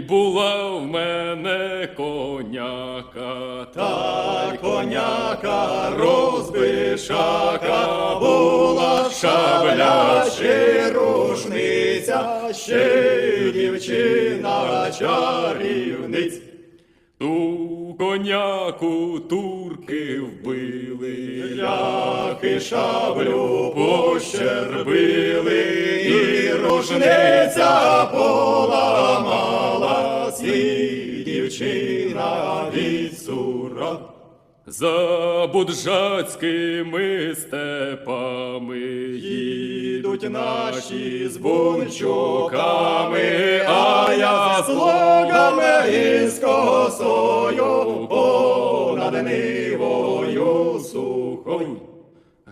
була в мене коняка, Та коняка розбишака була шабля ще рушниця, ще дівчина чарівниць. ту коняку турки вбили, Ляхи шаблю пощербили, і рушниця поламала, і дівчина від сура. за буджацькими степами Їдуть наші з бунчуками, а я з логами із косою понад нивою сухою.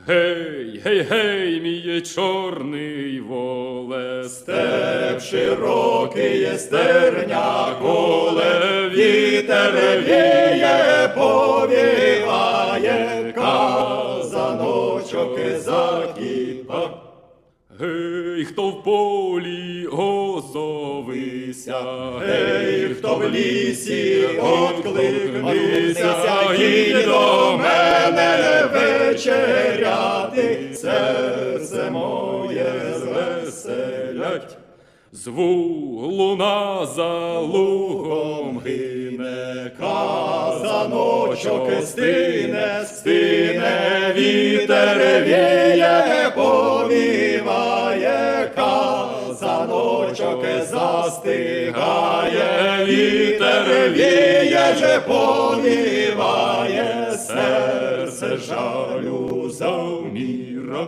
Гей, гей, гей, мій чорний волес, Степ широкий є стерня коле, вітер віє, повіває, казаночок закіпа. Гей, хто в полі озовися, Ей, хто в лісі откликнися, і до мене вечеряти, серце моє звеселять. зву луна за лугом гине, Казаночок стине, стине, вітер віє, повіває, казаночок застигає, вітер віє, же повіває, серце жалю завміра.